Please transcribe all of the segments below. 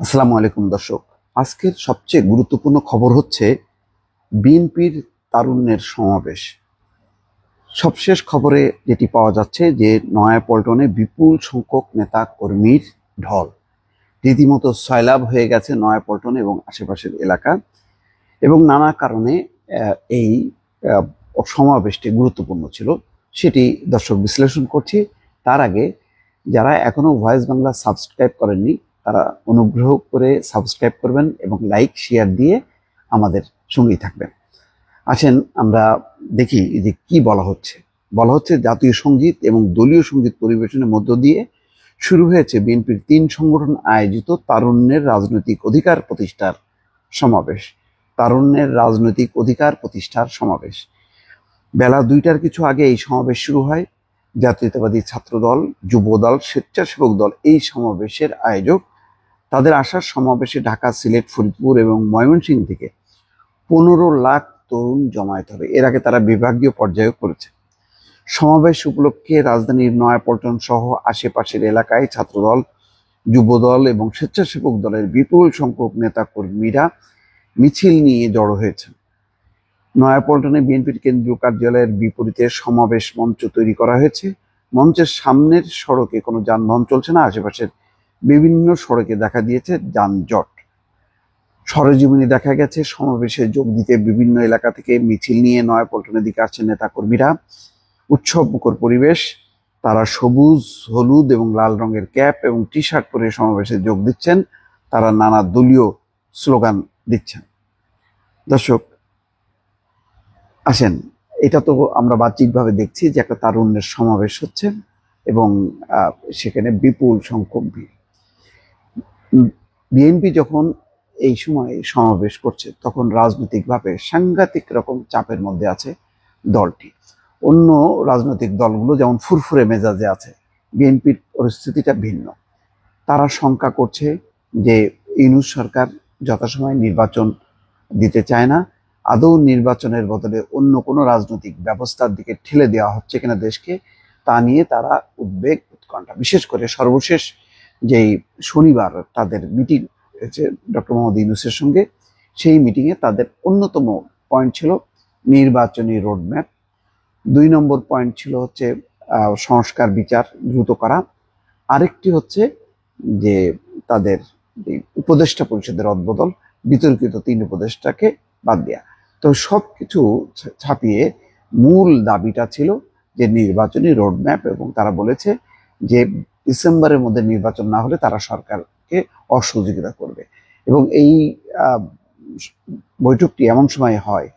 আসসালামু আলাইকুম দর্শক। আজকের সবচেয়ে গুরুত্বপূর্ণ খবর হচ্ছে বিএনপির তারুণ্যের সমাবেশ। সবশেষ খবরে যেটি পাওয়া যাচ্ছে যে নয়াপল্টনে বিপুল সংখ্যক নেতা কর্মীর ঢল। রীতিমতো সয়লাভ হয়ে গেছে নয়াপল্টন এবং আশেপাশের এলাকা এবং নানা কারণে এই সমাবেশটি গুরুত্বপূর্ণ ছিল। সেটি দর্শক বিশ্লেষণ করছি। তার আগে যারা এখনও ভয়েস বাংলা সাবস্ক্রাইব করেননি তারা অনুগ্রহ করে সাবস্ক্রাইব করবেন এবং লাইক, শেয়ার দিয়ে আমাদের সঙ্গেই থাকবেন। আসেন, আমরা দেখি যে কি বলা হচ্ছে। বলা হচ্ছে জাতীয় সংগীত এবং দলীয় সংগীত পরিবেশনের মধ্য দিয়ে শুরু হয়েছে বিএনপির তিন সংগঠন আয়োজিত তারুণ্যের রাজনৈতিক অধিকার প্রতিষ্ঠার সমাবেশ। তারুণ্যের রাজনৈতিক অধিকার প্রতিষ্ঠার সমাবেশ। বেলা দুইটার কিছু আগে এই সমাবেশ শুরু হয়। জাতীয়তাবাদী ছাত্রদল, যুবদল, স্বেচ্ছাসেবক দল এই সমাবেশের আয়োজক তাদের আসার সমাবেশে ঢাকা, সিলেট, ফরিদপুর এবং ময়মনসিংহ থেকে পনেরো লাখ তরুণ জমায়েত হবে। এর আগে তারা বিভাগীয় পর্যায়ে করেছে। সমাবেশ উপলক্ষে রাজধানীর নয়াপল্টন সহ আশেপাশের এলাকায় ছাত্রদল, যুবদল এবং স্বেচ্ছাসেবক দলের বিপুল সংখ্যক নেতা কর্মীরা মিছিল নিয়ে জড়ো হয়েছে নয়াপল্টনে বিএনপির কেন্দ্রীয় কার্যালয়ের বিপরীতে সমাবেশ মঞ্চ তৈরি করা হয়েছে। মঞ্চের সামনের সড়কে কোনো যানবাহন চলছে না, আশেপাশের বিভিন্ন সড়কে দেখা দিয়েছে যানজট। সরজীবনী দেখা গেছে সমাবেশে যোগ দিতে বিভিন্ন এলাকা থেকে মিছিল নিয়ে নয়াপল্টনের দিকে আসছেন নেতা কর্মীরা উৎসব মুখর পরিবেশ, তারা সবুজ, হলুদ এবং লাল রঙের ক্যাপ এবং টি শার্ট পরে সমাবেশে যোগ দিচ্ছেন। তারা নানা দলীয় স্লোগান দিচ্ছেন। দর্শক, আসেন, এটা তো আমরা বাহ্যিকভাবে দেখছি যে একটা তারুণ্যের সমাবেশ হচ্ছে এবং সেখানে বিপুল সংখ্যক ভিড়। বিএনপি যখন এই সময় সমাবেশ করছে, তখন রাজনৈতিকভাবে সাংঘাতিক রকম চাপের মধ্যে আছে দলটি। অন্য রাজনৈতিক দলগুলো যেমন ফুরফুরে মেজাজে আছে বিএনপির পরিস্থিতিটা ভিন্ন। তারা শঙ্কা করছে যে ইউনুস সরকার যথাসময় নির্বাচন দিতে চায় না, আদৌ নির্বাচনের বদলে অন্য কোনো রাজনৈতিক ব্যবস্থার দিকে ঠেলে দেওয়া হচ্ছে কিনা দেশকে, তা নিয়ে তারা উদ্বেগ উৎকণ্ঠা। বিশেষ করে সর্বশেষ যেই শনিবার তাদের মিটিং হয়েছে ডক্টর মোহাম্মদ ইউনুসের সঙ্গে, সেই মিটিংয়ে তাদের অন্যতম পয়েন্ট ছিল নির্বাচনী রোডম্যাপ দুই নম্বর পয়েন্ট ছিল হচ্ছে সংস্কার বিচার দ্রুত করা। আরেকটি হচ্ছে যে তাদের উপদেষ্টা পরিষদের অদবদল বিতর্কিত তিন উপদেষ্টাকে বাদ দেয়া। তো সব কিছু ছাপিয়ে মূল দাবিটা ছিল যে নির্বাচনী রোডম্যাপ এবং তারা বলেছে যে ডিসেম্বরের মধ্যে নির্বাচন না হলে তারা সরকারকে অসহযোগিতা করবে। এবং এই বৈঠকটি এমন সময় হয়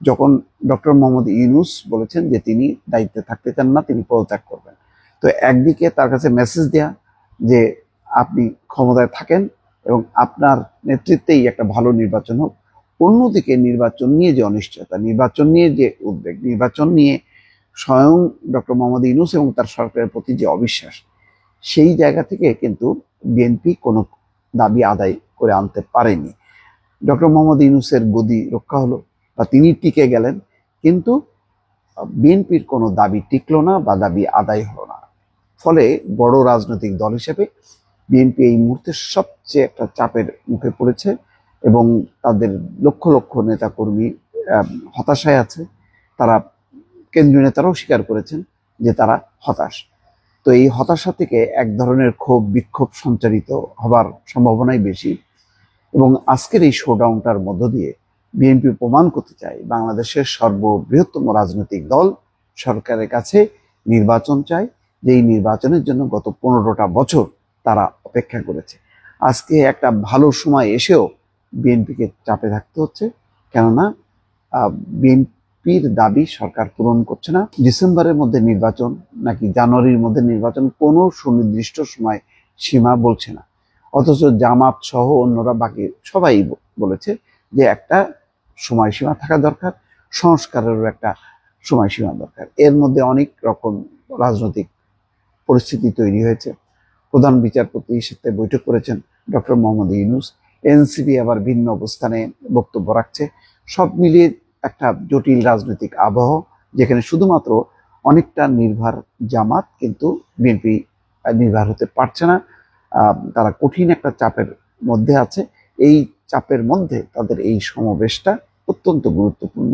যখন ডক্টর মোহাম্মদ ইউনুস বলেছেন যে তিনি দায়িত্বে থাকতে চান না, তিনি পদত্যাগ করবেন। তো একদিকে তার কাছে মেসেজ দেয়া যে আপনি ক্ষমতায় থাকেন এবং আপনার নেতৃত্বেই একটা ভালো নির্বাচন হোক। অন্যদিকে নির্বাচন নিয়ে যে অনিশ্চয়তা, নির্বাচন নিয়ে যে উদ্বেগ, নির্বাচন নিয়ে স্বয়ং ডক্টর মোহাম্মদ ইউনুস এবং তার সরকারের প্রতি যে অবিশ্বাস সেই জায়গা থেকে কিন্তু বিএনপি কোনো দাবি আদায় করে আনতে পারেনি। ডক্টর মোহাম্মদ ইউনুসের গদি রক্ষা হলো বা তিনি টিকে গেলেন, কিন্তু বিএনপির কোনো দাবি টিকলো না বা দাবি আদায় হলো না। ফলে বড় রাজনৈতিক দল হিসেবে বিএনপি এই মুহূর্তে সবচেয়ে একটা চাপের মুখে পড়েছে এবং তাদের লক্ষ লক্ষ নেতাকর্মী হতাশায় আছে। তারা কেন্দ্রীয় নেতারাও স্বীকার করেছেন যে তারা হতাশ। তো এই হতাশা থেকে এক ধরনের ক্ষোভ, বিক্ষোভ সঞ্চারিত হবার সম্ভাবনাই বেশি। এবং আজকের এই শোডাউনটার মধ্য দিয়ে বিএনপি প্রমাণ করতে চায় বাংলাদেশের সর্ববৃহত্তম রাজনৈতিক দল। সরকারের কাছে নির্বাচন চায় এই নির্বাচনের জন্য গত পনেরোটা বছর তারা অপেক্ষা করেছে। আজকে একটা ভালো সময় এসেও বিএনপিকে চাপে থাকতে হচ্ছে। কেননা বিএনপির দাবি সরকার পূরণ করছে না। ডিসেম্বরের মধ্যে নির্বাচন নাকি জানুয়ারির মধ্যে নির্বাচন কোনো সুনির্দিষ্ট সময় সীমা বলছে না। অথচ জামাত সহ অন্যরা বাকি সবাই বলেছে যে একটা সময়সীমা থাকা দরকার, সংস্কারেরও একটা সময়সীমা দরকার। এর মধ্যে অনেক রকম রাজনৈতিক পরিস্থিতি তৈরি হয়েছে। প্রধান বিচারপতির সাথে বৈঠক করেছেন ডক্টর মোহাম্মদ ইউনুস। এনসিপি আবার ভিন্ন অবস্থানে বক্তব্য রাখছে। সব মিলিয়ে একটা জটিল রাজনৈতিক আবহ যেখানে শুধুমাত্র অনেকটা নির্ভর জামাত, কিন্তু বিএনপি নির্ভর হতে পারছে না। তারা কঠিন একটা চাপের মধ্যে আছে। এই চাপের মধ্যে তাদের এই সমাবেশটা অত্যন্ত গুরুত্বপূর্ণ।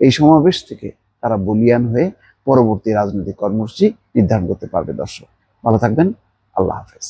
এই সমাবেশ থেকে তারা বলিয়ান হয়ে পরবর্তী রাজনৈতিক কর্মসূচি নির্ধারণ করতে পারবে দর্শক। ভালো থাকবেন। আল্লাহ হাফেজ।